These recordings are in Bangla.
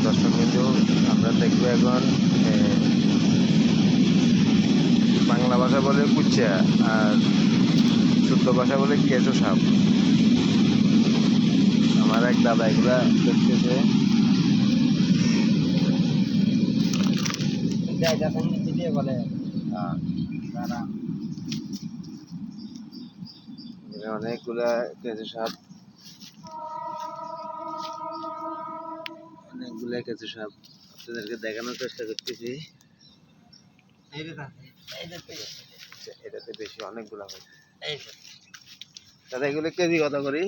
প্রিয় দর্শক বিন্দু আমরা দেখব এখন বাংলা ভাষা বলে কুচ্চা আর শুদ্ধ ভাষা বলে কেঁচো সাপ। আমার এক দাদা এগুলা দেখতেছে। বলে। এখানে অনেকগুলা কেঁচো সাপ অনেকগুলা কেঁচো সাপ আপনাদেরকে দেখানোর চেষ্টা করতেছি। আচ্ছা, এটাতে বেশি অনেকগুলা হয় এইটা দাদা এগুলো কেজি কত করি?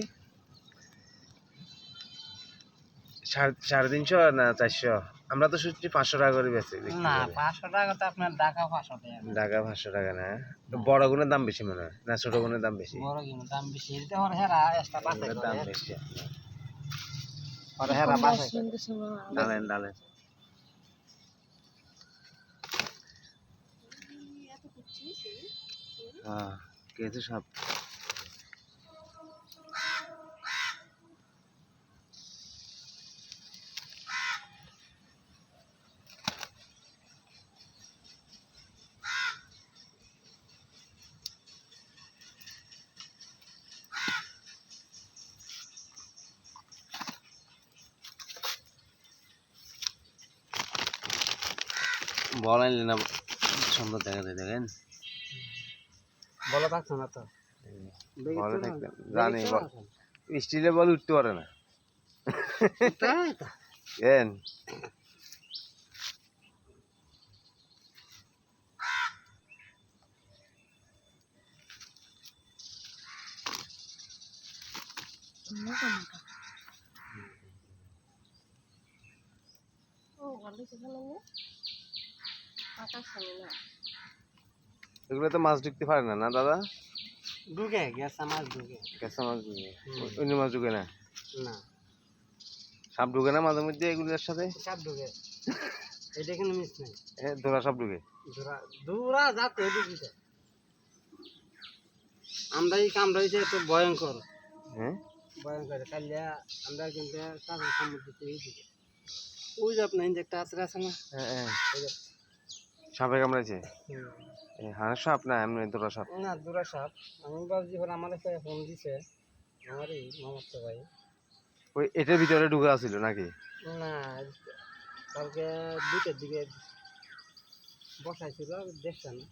সাড়ে তিনশো না চারশো? আমরা তো শুনছি পাঁচশো টাকা করে বেচে না পাঁচশো টাকা তো আপনার ঢাকা পাঁচশো টাকা। ঢাকা পাঁচশো টাকা না? বড় গুণের দাম বেশি মনে হয় না ছোট গুণের দাম বেশি? বড় দাম বেশি। হর হেরা বাসে ডালেন হ্যাঁ সাপ বল আনলে না সুন্দর দেখা যায় দেখেন। বলো থাকছো না তো। বলে থাকতেন জানি বল স্টিলে বল উঠতে পারে না। কেন এগুলো তো মাছ ঢুকতে পারে না না দাদা? ঢুকে গেছে মাছ ঢুকে। কেঁচা মাছ ঢুকে? অন্য মাছ ঢুকে না? না। সাপ ঢুকে না মাঝে মধ্যে এগুলোর সাথে? সব ঢুকে। এটা কিন্তু মিস নাই। হ্যাঁ ধরা সাপ ঢুকে? দূরা দূরা যাতে ঢুকিতে আমরা এই কামড়া হয়েছে একটু ভয়ঙ্কর। হ্যাঁ? ভয়ঙ্কর কালিয়া আমরা কিন্তু কাঁচা সমুদ্র ওই যে আপনার যে একটা আশ্রয় আছে না? হ্যাঁ হ্যাঁ। সাপে কামড়াইছে। এ, হাঁস সাপ না এমনি ধরা সাপ? না দূরা সাপ। আমি ভাবছি ওরা আমার একটা ফোন দিছে আমারই মামাতো ভাই। ওই এটার ভিতরে ঢুকে আছিল নাকি? না কালকে দুইটার দিকে বসাইছিল দেখছে না।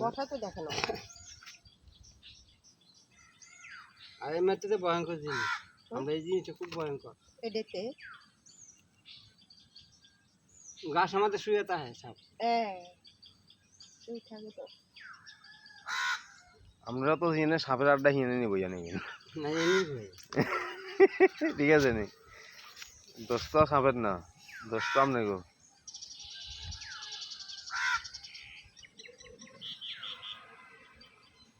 বসাতে দেখে না। আর এই ম্যাচটাতে ভয়ঙ্কর জিনিস। আমরা এই জিনিসটা খুব ভয়ঙ্কর। এডেতে গাছ আমাদের শুয়ে তা সাপ হ্যাঁ তুই আমরা তো হিনে সাপের আড্ডা হিনে নিব জানি ঠিক আছে নি। দোস্ত সাপের না দোস্ত আপনাকে